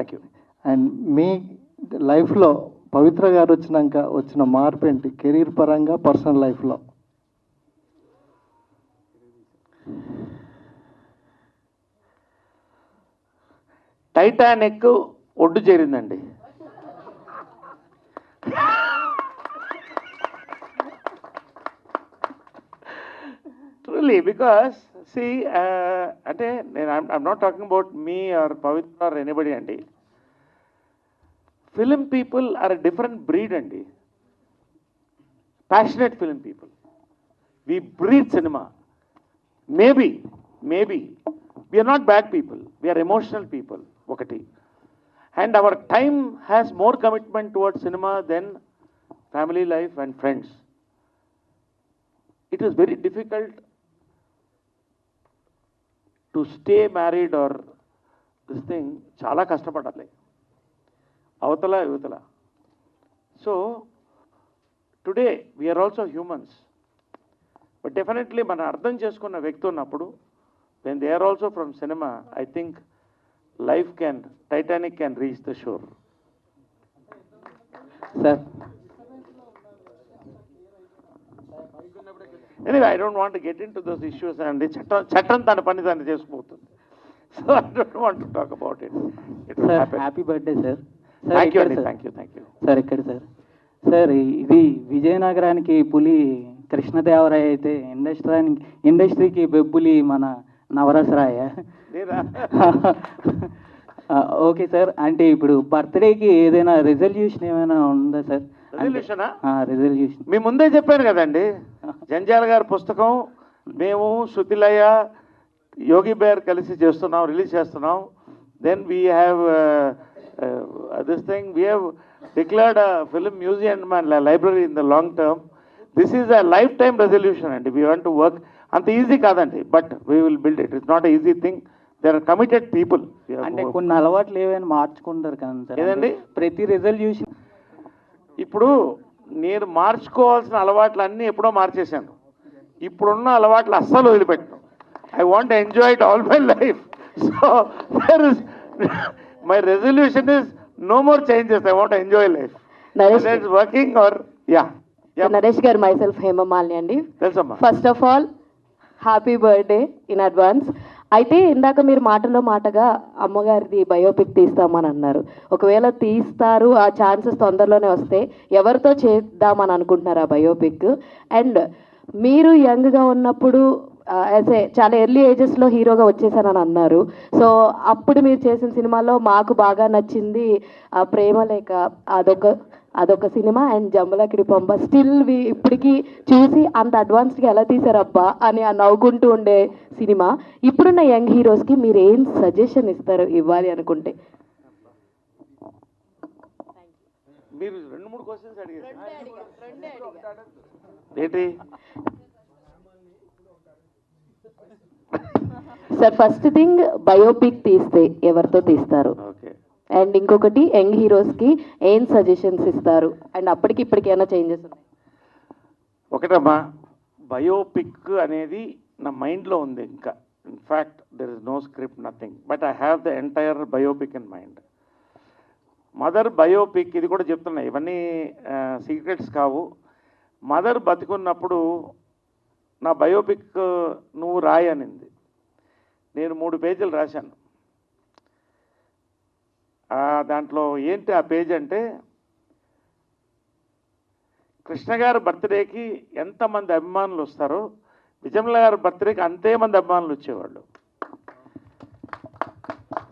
Thank you and మీ లైఫ్లో పవిత్ర గారు వచ్చినాక వచ్చిన మార్పు ఏంటి? కెరీర్ పరంగా పర్సనల్ లైఫ్లో? టైటానిక్ ఒడ్డు చేరిందండి. ట్రూలీ బికాస్ సి అంటే నేను I'm not talking about me or Pavitra or anybody అండి film people are different breed అండి passionate film people we breed cinema maybe maybe we are not bad people we are emotional people ఒకటి. And our time has more commitment towards cinema than family life and friends it is very difficult to stay married or this thing చాలా కష్టపడాలి. అవతల యువతల so today we are also humans but definitely మనం అర్థం చేసుకున్న వ్యక్తి ఉన్నప్పుడు then they are also from cinema I think life can Titanic can reach the shore sir anyway I don't want get into those issues అండి చట్టం చట్టం తన పని దాన్ని చేసుకుపోతుంది so I don't want to talk about it it happy birthday sir thank you అండి. Thank you thank you sir ఇక్కడ sir sir ఇది విజయనగరానికి పులి కృష్ణదేవరాయ అయితే ఇండస్ట్రానికి ఇండస్ట్రీకి బెబ్బులి మన నవరసరాయ ఓకే సార్ అంటే ఇప్పుడు బర్త్డేకి ఏదైనా రెజల్యూషన్ ఏమైనా ఉందా సార్? రెజల్యూషన్ మీ ముందే చెప్పాను కదండి. జంజాల గారి పుస్తకం మేము శృతిలయ యోగి బేర్ కలిసి చేస్తున్నాం రిలీజ్ చేస్తున్నాం. Then we have this thing we have declared film museum and library in the long term this is a lifetime resolution అండి వీ వాంట్ టు వర్క్ అంత ఈజీ కాదండి but we will build it it's not easy thing they are committed people అంటే కొన్ని అలవాట్లు ఏవైనా మార్చుకుంటారు కదా ఏదండి? ప్రతి రెజల్యూషన్ ఇప్పుడు నేను మార్చుకోవాల్సిన అలవాట్లు అన్నీ ఎప్పుడో మార్చేశాను. ఇప్పుడున్న అలవాట్లు అస్సలు వదిలిపెట్టను. I want enjoy it all my life so there is my resolution is no more changes I want enjoy life working or yeah Naresh garu myself Hemamalini అండి. First of all happy birthday in advance అయితే ఇందాక మీరు మాటలో మాటగా అమ్మగారిది biopic తీస్తామని అన్నారు. ఒకవేళ తీస్తారు ఆ ఛాన్సెస్ తొందరలోనే వస్తే ఎవరితో చేద్దామని అనుకుంటున్నారు ఆ బయోపిక్? అండ్ మీరు యంగ్గా ఉన్నప్పుడు యాజ్ ఏ చాలా ఎర్లీ ఏజెస్లో హీరోగా వచ్చేసానని అన్నారు. సో అప్పుడు మీరు చేసిన సినిమాలో మాకు బాగా నచ్చింది ఆ ప్రేమ లేక అదొక అదొక cinema and Jambalakidi Pampa still we ఇప్పటికీ చూసి అంత అడ్వాన్స్డ్గా ఎలా తీసారబ్బా అని ఆ నవ్వుకుంటూ ఉండే సినిమా. ఇప్పుడున్న యంగ్ హీరోస్కి మీరు ఏం సజెషన్ ఇస్తారు ఇవ్వాలి అనుకుంటే? మీరు రెండు మూడు క్వశ్చన్స్ అడిగారు. ఏంటి? సార్ ఫస్ట్ థింగ్ బయోపిక్ తీస్తే ఎవరితో తీస్తారు? అండ్ ఇంకొకటి యంగ్ హీరోస్కి ఏం సజెషన్స్ ఇస్తారు? అండ్ అప్పటికి ఇప్పటికి ఏమైనా చేంజెస్ ఉన్నాయి? ఒకటమ్మా బయోపిక్ అనేది నా మైండ్లో ఉంది ఇంకా. In fact there is no script nothing but I have the entire biopic in mind mother biopic ఇది కూడా చెప్తున్నా. ఇవన్నీ సీక్రెట్స్ కావు. మదర్ బతికున్నప్పుడు నా బయోపిక్ నువ్వు రాయనింది. నేను మూడు పేజీలు రాశాను. దాంట్లో ఏంటి ఆ పేజ్ అంటే కృష్ణ గారి బర్త్డేకి ఎంతమంది అభిమానులు వస్తారో విజయమ్ల గారి బర్త్డేకి అంతే మంది అభిమానులు వచ్చేవాళ్ళు.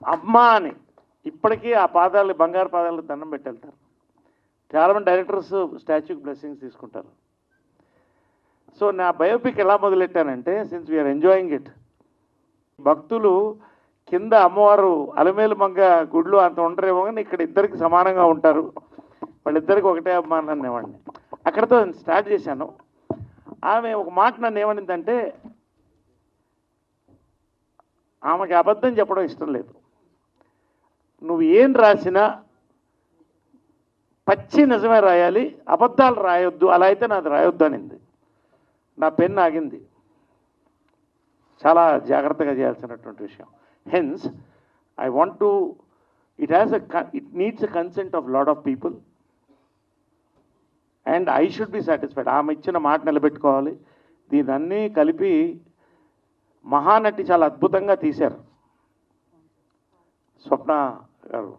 అమ్మ అని. ఇప్పటికీ ఆ పాదాలు బంగారు పాదాలు దండం పెట్టెళ్తారు. చాలామంది డైరెక్టర్స్ స్టాచ్యూకి బ్లెస్సింగ్స్ తీసుకుంటారు. సో నా బయోపిక్ ఎలా మొదలెట్టానంటే since we are enjoying it భక్తులు కింద అమ్మవారు అలమేలు మంగ గుడ్లు అంత ఉండరేమో కానీ ఇక్కడ ఇద్దరికి సమానంగా ఉంటారు. వాళ్ళిద్దరికి ఒకటే అభిమానం అనేవాడిని. అక్కడతో స్టార్ట్ చేశాను. ఆమె ఒక మాట నన్ను ఏమనిందంటే ఆమెకి అబద్ధం చెప్పడం ఇష్టం లేదు. నువ్వు ఏం రాసినా పచ్చి నిజమే రాయాలి అబద్ధాలు రాయొద్దు అలా అయితే నాది రాయొద్దు అనింది. నా పెన్ ఆగింది. చాలా జాగ్రత్తగా చేయాల్సినటువంటి విషయం. Hence I want to it has a it needs a consent of lot of people and I should be satisfied ఆమె ఇచ్చిన మాట నిలబెట్టుకోవాలి. దీనన్నీ కలిపి మహానటి చాలా అద్భుతంగా తీశారు. స్వప్న గారు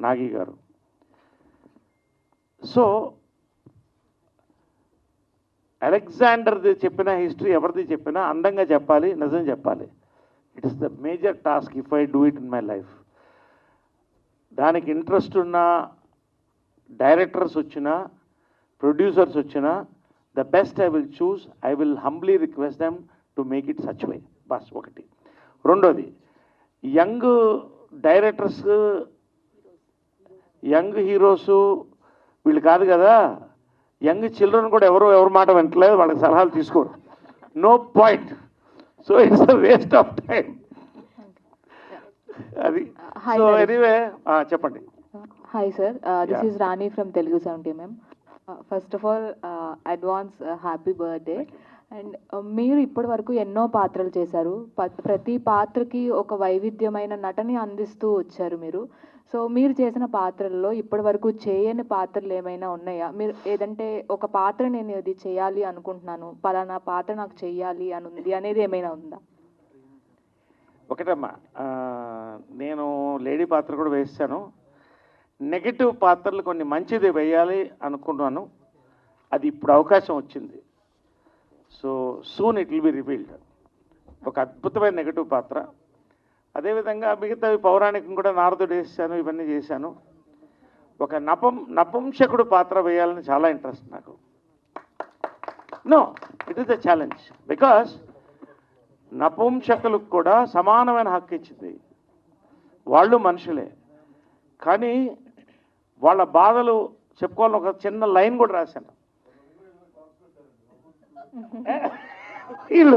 నాగి గారు. సో అలెగ్జాండర్ది చెప్పిన హిస్టరీ ఎవరిది చెప్పినా అందంగా చెప్పాలి నిజం చెప్పాలి. It is the major task if I do it in my life దానికి ఇంట్రెస్ట్ ఉన్న డైరెక్టర్స్ వచ్చినా ప్రొడ్యూసర్స్ వచ్చినా the best I will choose I will humbly request them to make it such way bus ఒకటి. రెండోది young directors young heroes వీళ్ళు కాదు కదా young children కూడా ఎవరు ఎవరి మాట వింటలేదు వాళ్ళకి సలహాలు తీసుకోరు. No point. So it's the waste of time అది. సో. ఎనీవే చెప్పండి. Hi sir this. Is Rani from Telugu seventy ma'am first of all advance happy birthday and మీరు ఇప్పటి వరకు ఎన్నో పాత్రలు చేశారు. ప్రతి పాత్రకి ఒక వైవిధ్యమైన నటని అందిస్తూ వచ్చారు మీరు. సో మీరు చేసిన పాత్రల్లో ఇప్పటి వరకు చేయని పాత్రలు ఏమైనా ఉన్నాయా? మీరు ఏదంటే ఒక పాత్ర నేను ఇది చేయాలి అనుకుంటున్నాను పలానా పాత్ర నాకు చేయాలి అని ఉంది అనేది ఏమైనా ఉందా? ఒకటమ్మా నేను లేడీ పాత్ర కూడా వేస్తాను నెగటివ్ పాత్రలు కొన్ని మంచిది వేయాలి అనుకున్నాను. అది ఇప్పుడు అవకాశం వచ్చింది. So soon it will be revealed. ఒక అద్భుతమైన నెగటివ్ పాత్ర. అదేవిధంగా మిగతా పౌరాణికం కూడా నారదుడు వేసాను ఇవన్నీ చేశాను. ఒక నపం నపుంసకుడు పాత్ర వేయాలని చాలా ఇంట్రెస్ట్ నాకు. No it is the challenge because నపుంసకులకు కూడా సమానమైన హక్కు ఇచ్చింది. వాళ్ళు మనుషులే. కానీ వాళ్ళ బాధలు చెప్పుకోవాలని ఒక చిన్న లైన్ కూడా రాశాను. వీళ్ళు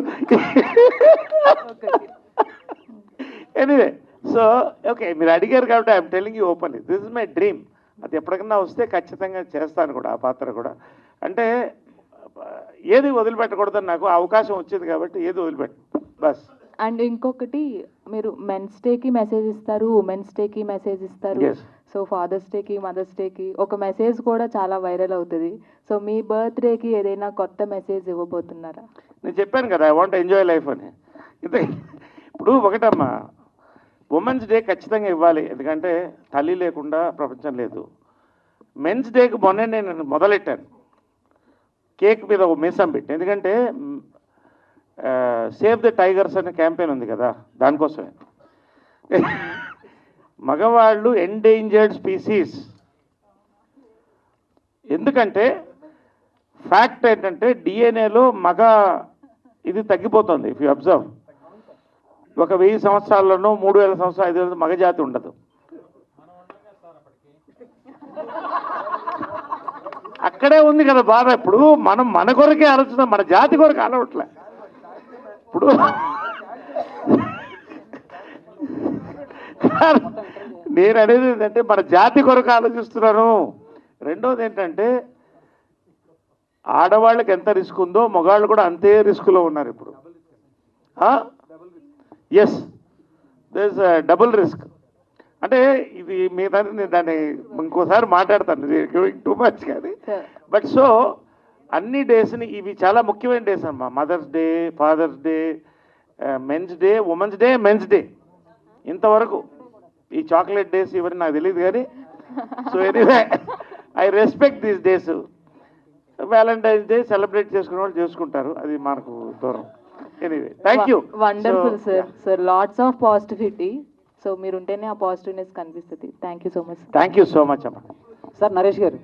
ఎనీవే సో ఓకే మీరు అడిగారు కాబట్టి I'm telling you open this is my dream అది ఎప్పటికన్నా వస్తే ఖచ్చితంగా చేస్తాను కూడా ఆ పాత్ర కూడా. అంటే ఏది వదిలిపెట్టకూడదని నాకు అవకాశం వచ్చింది కాబట్టి ఏది వదిలిపెట్టు బస్. అండ్ ఇంకొకటి మీరు మెన్స్ డేకి మెసేజ్ ఇస్తారు ఉమెన్స్ డేకి మెసేజ్ ఇస్తారు. సో ఫాదర్స్ డేకి మదర్స్ డేకి ఒక మెసేజ్ కూడా చాలా వైరల్ అవుతుంది. సో మీ బర్త్డేకి ఏదైనా కొత్త మెసేజ్ ఇవ్వబోతున్నారా? నేను చెప్పాను కదా ఐ వాంట్ ఎంజాయ్ లైఫ్ అని. ఇప్పుడు ఒకటమ్మా ఉమెన్స్ డే ఖచ్చితంగా ఇవ్వాలి. ఎందుకంటే తల్లి లేకుండా ప్రపంచం లేదు. మెన్స్ డేకి మొన్నే నేను మొదలెట్టాను. కేక్ మీద ఒక మీసం పెట్టి ఎందుకంటే సేవ్ ద టైగర్స్ అనే క్యాంపెయిన్ ఉంది కదా దానికోసమే. మగవాళ్ళు ఎండేంజర్డ్ స్పీసీస్ ఎందుకంటే ఫ్యాక్ట్ ఏంటంటే డిఎన్ఏలో మగ ఇది తగ్గిపోతుంది ఇఫ్ యూ అబ్జర్వ్ ఒక వెయ్యి సంవత్సరాల్లోనూ మూడు వేల సంవత్సరాలు ఐదు వేల మగ జాతి ఉండదు. అక్కడే ఉంది కదా బాధ. ఇప్పుడు మనం మన కొరకే ఆలోచిస్తాం మన జాతి కొరకు ఆలోచట్లే ఇప్పుడు నేను అనేది ఏంటంటే మన జాతి కొరకు ఆలోచిస్తున్నాను. రెండోది ఏంటంటే ఆడవాళ్ళకి ఎంత రిస్క్ ఉందో మగవాళ్ళు కూడా అంతే రిస్క్లో ఉన్నారు ఇప్పుడు. ఎస్ దిస్ డబుల్ రిస్క్ అంటే ఇది మీ దాన్ని నేను దాన్ని ఇంకోసారి మాట్లాడతాను. టూ మచ్ కానీ. బట్ సో అన్ని డేస్ని ఇవి చాలా ముఖ్యమైన డేస్ అమ్మా. Mother's day father's day men's day women's day men's day ఇంతవరకు ఈ చాక్లెట్ డేస్ ఇవన్నీ నాకు తెలియదు కానీ so anyway I respect these days Valentine's day celebrate చేసుకునే వాళ్ళు చేసుకుంటారు. అది మనకు దూరం. Anyway thank you wonderful sir sir lots of positivity so మీరు ఉంటేనే ఆ పాజిటివ్నెస్ కనిపిస్తుంది. Thank you so much thank you so much అమ్మా. సార్ నరేష్ గారు.